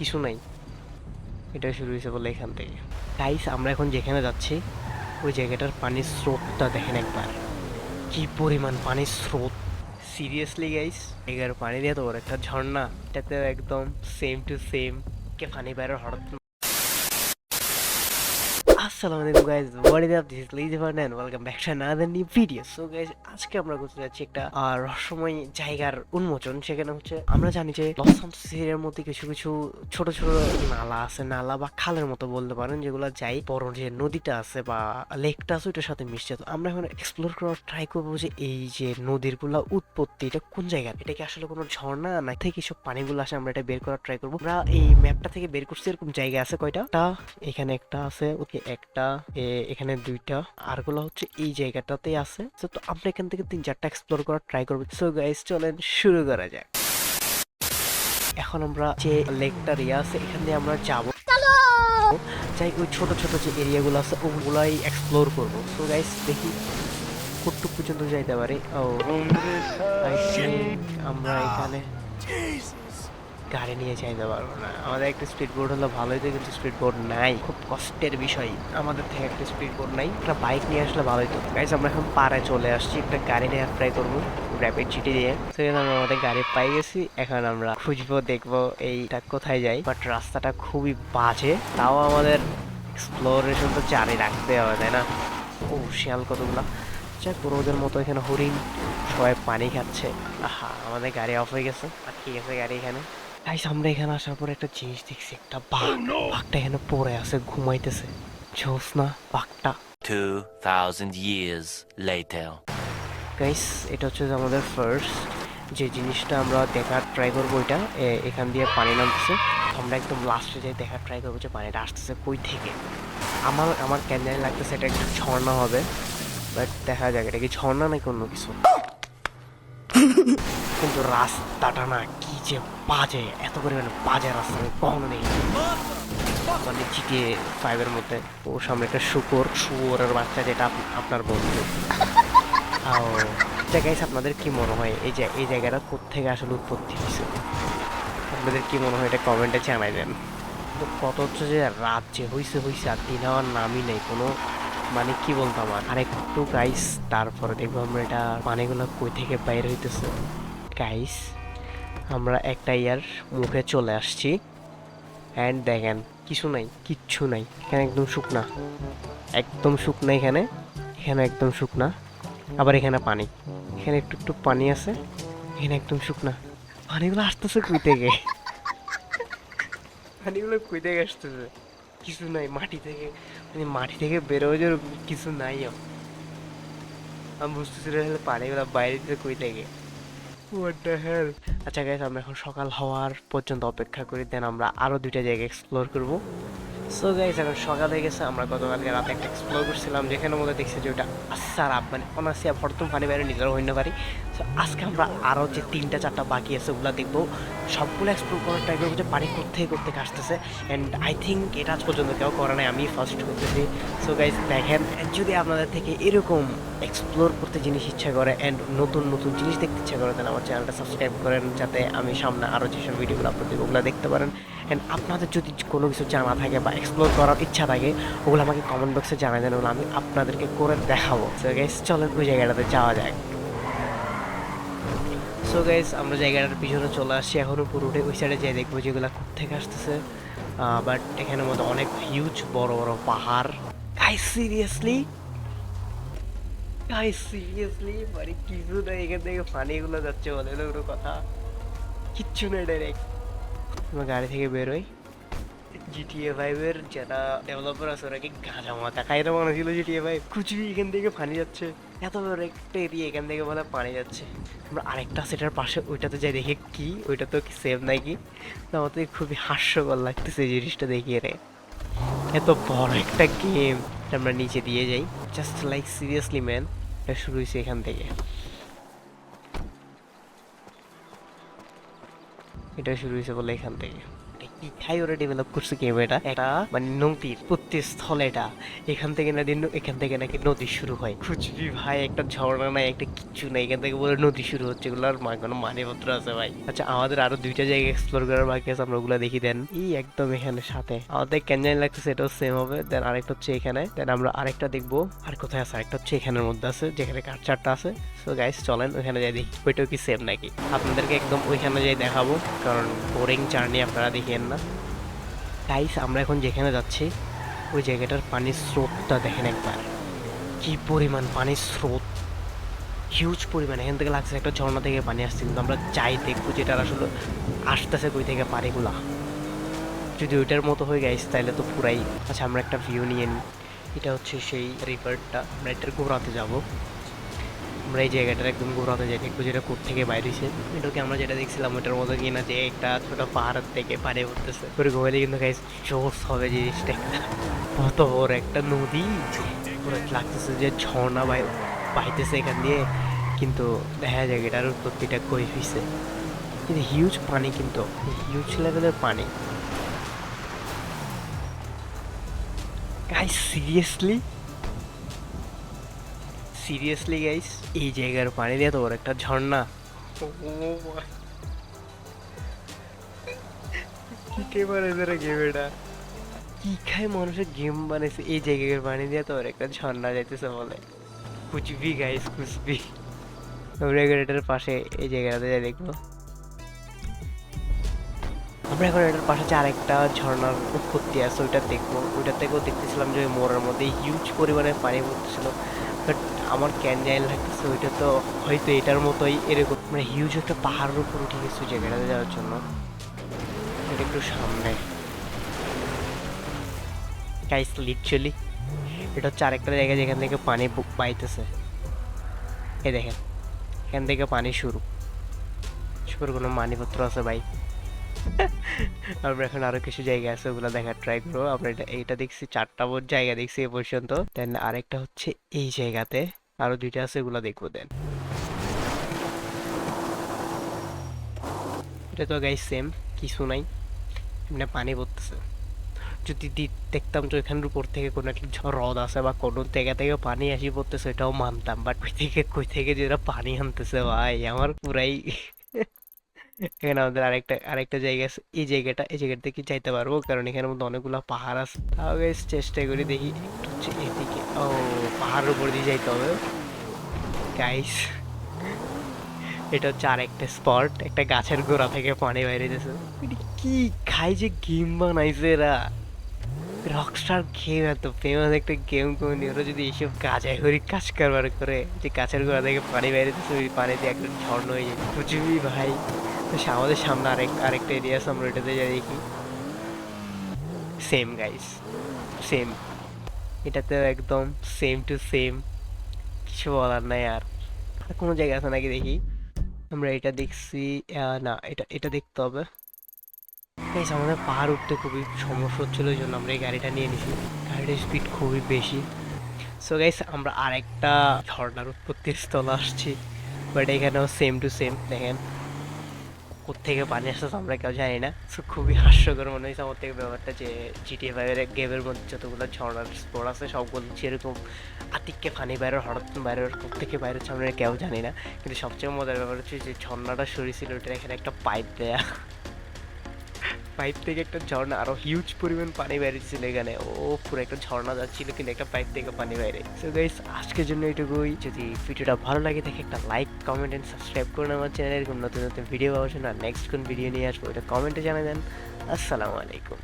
কিছু নাই। এটা শুরু হয়েছে বলে এখান থেকে। গাইস আমরা এখন যেখানে যাচ্ছি, ওই জায়গাটার পানির স্রোতটা দেখেন একবার। কি পরিমাণ পানির স্রোত। সিরিয়াসলি গাইস এগারো পানি দিয়ে তো ওর একটা ঝর্ণা। এটাতে একদম সেম টু সেম কে পানি বাইরে হঠাৎ আসসালামু আলাইকুম guys what is up this lessee ফার্নান welcome back to another new video so guys আজকে আমরা করতে যাচ্ছি একটা রহস্যময় জায়গার উন্মোচন। সেখানে হচ্ছে আমরা জানি যে লস এর মধ্যে কিছু কিছু ছোট ছোট নালা আছে। নালা বা খালের মতো বলতে পারেন, যেগুলো যাই বড় যে নদীটা আছে বা লেকটা আছে, ওইটার সাথে মিশছে। তো আমরা এখন এক্সপ্লোর করার ট্রাই করব যে এই যে নদীরগুলা উৎপত্তি, এটা কোন জায়গা এটা কি আসলে কোনো ঝর্ণা না থেকে সব পানিগুলো আসে আমরা এটা বের করার ট্রাই করব। আমরা এই ম্যাপটা থেকে বের করছি, এরকম জায়গা আছে কয়টা? এখানে একটা আছে, ওকে একটা এখানে দুইটা। আরগুলো হচ্ছে এই জায়গাটাতেই আছে। তো আমরা এখান থেকে তিন চারটা এক্সপ্লোর করার ট্রাই করব। সো গাইস চলেন শুরু করা যাক। এখন আমরা যে লেকটার ইয়ে আছে, এখান দিয়ে আমরা যাব। যাই ওই ছোট ছোট যে এরিয়াগুলো আছে, ওগুলাই এক্সপ্লোর করব। সো গাইস দেখি কতটুক পর্যন্ত যাইতে পারি। ও I আমরা এখানে গাড়ি নিয়ে চাইতে পারব না। আমাদের একটা স্পিড বোর্ড হলো ভালোই তো কিন্তু স্পিড বোর্ড নাই। খুব কষ্টের বিষয়। আমাদের থেকে একটা স্পিড বোর্ড নাই। একটা বাইক নিয়ে আসলে ভালোই তো গাইজ আমরা এখন পাড়ে চলে আসছি। একটা গাড়ি নিয়ে ট্রাই করব র্যাপিড চিটি দিয়ে। সেখানে আমরা আমাদের গাড়ি পাই গেছি। এখন আমরা খুঁজবো, দেখব এইটা কোথায় যাই বাট রাস্তাটা খুবই বাজে। তাও আমাদের এক্সপ্লোরেশন তো জারি রাখতে হবে, তাই না? ও, শিয়াল কতগুলা। যাক ওদের মতো এখানে হরিণ সবাই পানি খাচ্ছে। আহা, আমাদের গাড়ি অফ হয়ে গেছে। আর ঠিক আছে গাড়ি এখানে? গাইস আমরা এখানে আসার পর একটা জিনিস দেখছি একটা বাঘ। বাঘটা এখানে পড়ে আছে ঘুমাইতেছে। ঝোস না বাঘটা। 2,000 years later. গাইস এটা হচ্ছে যে আমাদের ফার্স্ট যে জিনিসটা আমরা দেখার ট্রাই করব এটা এখান দিয়ে পানি নামতেছে। আমরা একদম লাস্টে যাই দেখার ট্রাই করব যে পানিটা আসতেছে কই থেকে। আমার আমার কেন জানি লাগতেছে এটা একটু ঝর্ণা হবে। বাট দেখা যাক এটা কি ঝর্ণা নাকি অন্য কিছু? কিন্তু রাস্তাটা না কি যে বাজে, এত পরিমাণে বাজে রাস্তা, আমি কখনো নেই মানে জিটিএ ফাইভের মধ্যে ওর সামনে একটা শুকর, শুয়োরের বাচ্চা যেটা আপনার বন্ধু ও গাইস আপনাদের কি মনে হয়, এই যে, এই জায়গাটা কোত্থেকে আসলে উৎপত্তি হয়েছে? আপনাদের কি মনে হয়, এটা কমেন্টে জানাই দেন। তো কত হচ্ছে যে, রাত যে হইছে হইছে, আর দিন হওয়ার নামই নেই, কোনো মানে কি বলতাম আর আর একটু গাইস তারপরে দেখব আমরা এটা পানিগুলো কই থেকে বাইরে হইতেছে। গাইস আমরা একটা ইয়ার মুখে চলে আসছি। অ্যান্ড দেখেন কিছু নাই কিচ্ছু নাই। এখানে একদম শুকনা। একদম শুকনা এখানে এখানে একদম শুকনা। আবার এখানে পানি। এখানে একটু একটু পানি আছে এখানে একদম শুকনা। পানিগুলো আসতেছে কই থেকে? পানিগুলো কই থেকে আসতেছে? কিছু নাই মাটি থেকে। মানে মাটি থেকে বেরোয় কিছু নাই আমি। বুঝতেছি পানিগুলো বাইরে থেকে কই থেকে? আচ্ছা গাইস আমরা এখন সকাল হওয়ার পর্যন্ত অপেক্ষা করি। দেন আমরা আরও দুইটা জায়গা এক্সপ্লোর করব। সো গাইস এখন সকাল হয়ে গেছে, আমরা গতকালকে রাতে একটা এক্সপ্লোর করছিলাম, যেখানে মধ্যে দেখছি যে ওটা আসার আপ মানে অনাসিয়া ভরতুম পানি বাইরে নিজেরও হইতে পারি। সো আজকে আমরা আরও যে তিনটা, চারটা বাকি আছে, ওগুলো দেখব। সবগুলো এক্সপ্লোর করার ট্রাই করব যে পানি কোথেকে কোথেকে আসতেছে অ্যান্ড আই থিঙ্ক এটা আজ পর্যন্ত কেউ করে নাই, আমি ফার্স্ট করতেছি। সো গাইস দেখেন, যদি আপনাদের থেকে এরকম এক্সপ্লোর করতে জিনিস ইচ্ছা করে অ্যান্ড নতুন নতুন জিনিস দেখতে ইচ্ছা করে, তাহলে আমার চ্যানেলটা সাবস্ক্রাইব করেন, যাতে আমি সামনে আরও যেসব ভিডিওগুলো আপলোড দেবো ওগুলো দেখতে পারেন। অ্যান্ড আপনাদের যদি কোনো কিছু জানা থাকে বা এক্সপ্লোর করার ইচ্ছা থাকে, ওগুলো আমাকে কমেন্ট বক্সে জানাই দেন আমি আপনাদেরকে করে দেখাবো। সো গাইস চলেন ওই জায়গাটাতে যাওয়া যায় সো গাইস আমরা জায়গাটার পিছনে চলে আসছি এখনও পুরোটাই ওই সাইডে যাই দেখব যেগুলো থেকে আসতেছে। বাট এখানের মধ্যে অনেক হিউজ বড় বড় পাহাড়। গাইস সিরিয়াসলি গাইস সিরিয়াসলি মানে কিছু না, এখান থেকে পানিগুলো যাচ্ছে বলে কোনো কথা। কিচ্ছু না ডাইরেক্ট আমরা গাড়ি থেকে বেরোই। জিটিএ ফাইভের যারা ডেভেলপার আছে ওরা কি গাঁজা মাথা খাইতে মনে ছিল জিটিএ ফাইভ কুচবি এখান থেকে পানি যাচ্ছে। এত বড় একটা এরিয়া এখান থেকে বলে পানি যাচ্ছে। আমরা আরেকটা সেটার পাশে ওইটাতে যাই দেখে কি ওইটা তো কি সেভ নাকি? আমার তো খুবই হাস্যকর লাগতেছে এই জিনিসটা দেখিয়ে রে। এত বড় একটা গেম আমরা নিচে দিয়ে যাই। জাস্ট লাইক সিরিয়াসলি ম্যান এটা শুরু হয়েছে এখান থেকে। এটা শুরু হয়েছে বলে এখান থেকে। পিঠাই ওরা ডেভেলপ করছে গেম এটা। একটা মানে নদীর স্থল এটা। এখান থেকে নাকি এখান থেকে নাকি নদী শুরু হয়। খুঁজবি ভাই, একটা ঝর্ণা নাই, একটা কিচ্ছু নাই। এখান থেকে বলে নদী শুরু হচ্ছে। এগুলো আর কোনো মানেপত্র আছে ভাই। আচ্ছা আমাদের আরও দুইটা জায়গা এক্সপ্লোর করার বাকি আছে, আমরা ওগুলো দেখি দেন। এই একদম এখানে সাথে। আমাদের কেন জানি লাগতেছে, এটাও সেম হবে। দেন আরেকটা হচ্ছে এখানে। দেন আমরা আরেকটা দেখব। আর কোথায় আছে? আরেকটা হচ্ছে এখানের মধ্যে আছে, যেখানে কাঠ চারটা আছে। সো গাইস চলেন, ওইখানে যাই দেখি। ওইটাও কি সেম নাকি? আপনাদেরকে একদম ওইখানে যাই দেখাবো। কারণ বোরিং জার্নি আপনারা দেখিয়েন না। গাইস আমরা এখন যেখানে যাচ্ছি, ওই জায়গাটার পানির স্রোতটা দেখেন একবার। কি পরিমাণ পানির স্রোত। হিউজ পরিমাণ। এখান থেকে লাগছে একটা ঝর্ণা থেকে পানি আসছে, কিন্তু আমরা চাই দেখব যেটা আসলে আসতেছে কই থেকে পানিগুলা। যদি ওইটার মতো হয়ে গাইস তাহলে তো পুরাই আচ্ছা আমরা একটা ভিউ নিয়ে নিই এটা হচ্ছে সেই রিভারটা আমরা এটার গোড়াতে যাব। আমরা এই জায়গাটার একদম গোড়াতে যাই একটু যেটা কোথ থেকে বাইরেছে এটাকে আমরা যেটা দেখছিলাম, ওটার মতো কিনা যে একটা ছোট পাহাড়ের থেকে পানি উঠতেছে। করে ঘুমাইলে কিন্তু গাইস জোস হবে জিনিসটা। কত বড় একটা নদী। পুরো লাগতেছে যে ঝর্ণা বাই বাইতেছে এখান দিয়ে। কিন্তু দেখা যায় এটার উৎপত্তিটা কই হয়েছে কিন্তু হিউজ পানি কিন্তু হিউজ লেভেলের পানি। গাইস সিরিয়াসলি সিরিয়াসলি গাইস এই জায়গার পানি দিয়ে তো ওর একটা ঝর্ণা। কি কে বানাইছে রে গেম এটা? কি খায় মানুষের গেম বানাইছে? এই জায়গার পানি দিয়ে তো ওর একটা ঝর্ণা যাইতেছে বলে। কুচবি গাইস কুচবি আমরা এটার পাশে এই জায়গাটাতে যাই দেখব। আমরা এখন এটার পাশে যে আরেকটা ঝর্ণার উৎপত্তি আছে ওইটা দেখব। ওইটা থেকেও দেখতেছিলাম যে ওই মোড়ের মধ্যে হিউজ পরিমাণে পানি পড়তেছিল। বাট আমার ক্যান লাগতেছে, ওইটা তো হয়তো এটার মতোই এরকম। মানে হিউজ একটা পাহাড়ের উপর উঠে গেছে জায়গাটাতে যাওয়ার জন্য। এটা একটু সামনে। গাইস লিটারালি এটা হচ্ছে আরেকটা জায়গা যেখান থেকে পানি বাইতেছে। এই দেখেন, এখান থেকে পানি শুরু। শুরু কোনো মানিপত্র আছে ভাই। আমরা এখন আরও কিছু জায়গা আছে, ওগুলো দেখার ট্রাই করব। আমরা এটা এইটা দেখছি, চারটা জায়গা দেখছি এ পর্যন্ত। দেন আরেকটা হচ্ছে এই জায়গাতে। আরও দুইটা আছে ওগুলো দেখব দেন। এটা তো গাই সেম কিছু নাই। এমনি পানি পড়তেছে। যদি দেখতাম যে এখানের উপর থেকে কোনো একটা হ্রদ আছে বা কোনো জায়গা থেকে পানি আসি পড়তেছে এটাও মানতাম। বাট কই থেকে কই থেকে যে এরা পানি আনতেছে ভাই, আমার পুরাই এখানে আমাদের আরেকটা আরেকটা জায়গা আছে। এই জায়গাটা এই জায়গাটা থেকে যাইতে পারব, কারণ এখানের মধ্যে অনেকগুলো পাহাড় আছে। তাও চেষ্টা করি দেখি একটু এদিকে। ও, পাহাড়ের উপর দিয়ে যাইতে হবে। গাইস এটা হচ্ছে আর একটা স্পট একটা গাছের গোড়া থেকে পানি বাইরে যেতেছে কি খাই যে গেম বানাইছে এরা। রকস্টার গেম এত ফেমাস একটা গেম কোনি ওরা যদি এইসব গাছায় হরি কাজ কারবার করে, যে গাছের গোড়া থেকে পানি বাইরে দিচ্ছে ওই পানি দিয়ে একটা ঝর্ণা হয়ে যায়। বুঝবি ভাই? তো আমাদের সামনে আরেক, আরেকটা এরিয়া আছে, আমরা এটাতে যাই দেখি। সেম গাইস সেম এটাতে একদম সেম টু সেম কিছু বলার নাই আর। কোনো জায়গা আছে নাকি দেখি? আমরা এটা দেখছি না, এটা এটা দেখতে হবে। গাইস আমাদের পাহাড় উঠতে খুবই সমস্যা হচ্ছিল ওই জন্য আমরা এই গাড়িটা নিয়ে নিছি। গাড়িটার স্পিড খুবই বেশি। সো গাইস আমরা আরেকটা ঝর্ণার উৎপত্তির স্থলে আসছি। বাট এখানেও সেম টু সেম দেখেন। কোথেকে পানি আসতেছে আমরা কেউ জানি না। সো খুবই হাস্যকর মনে হয়েছে আমার থেকে ব্যাপারটা যে জিটিএ ফাইভের গেমের মধ্যে যতগুলো ঝর্ণার স্পোর্ট আছে, সবগুলো যেরকম আতিককে পানি বাইরে, হঠাৎ বাইরে কোথেকে বাইরে আমরা কেউ জানি না। কিন্তু সবচেয়ে মজার ব্যাপার হচ্ছে যে ঝর্ণাটা সরিয়েছিল ওটা এখানে একটা পাইপ দেয়া। পাইপ থেকে একটা ঝর্ণা, আরও হিউজ পরিমাণ পানি বেরিয়েছিল এখানে। ও, পুরো একটা ঝর্ণা যাচ্ছিল, কিন্তু একটা পাইপ থেকে পানি বাইরে সো গাইস আজকের জন্য এটুকুই যদি ভিডিওটা ভালো লাগে দেখে একটা লাইক কমেন্ট এন্ড সাবস্ক্রাইব করুন আমার চ্যানেল এরকম নতুন নতুন ভিডিও পাওয়ার জন্য নেক্সট কোন ভিডিও নিয়ে আসব এটা কমেন্টে জানা দেন। আসসালামু আলাইকুম।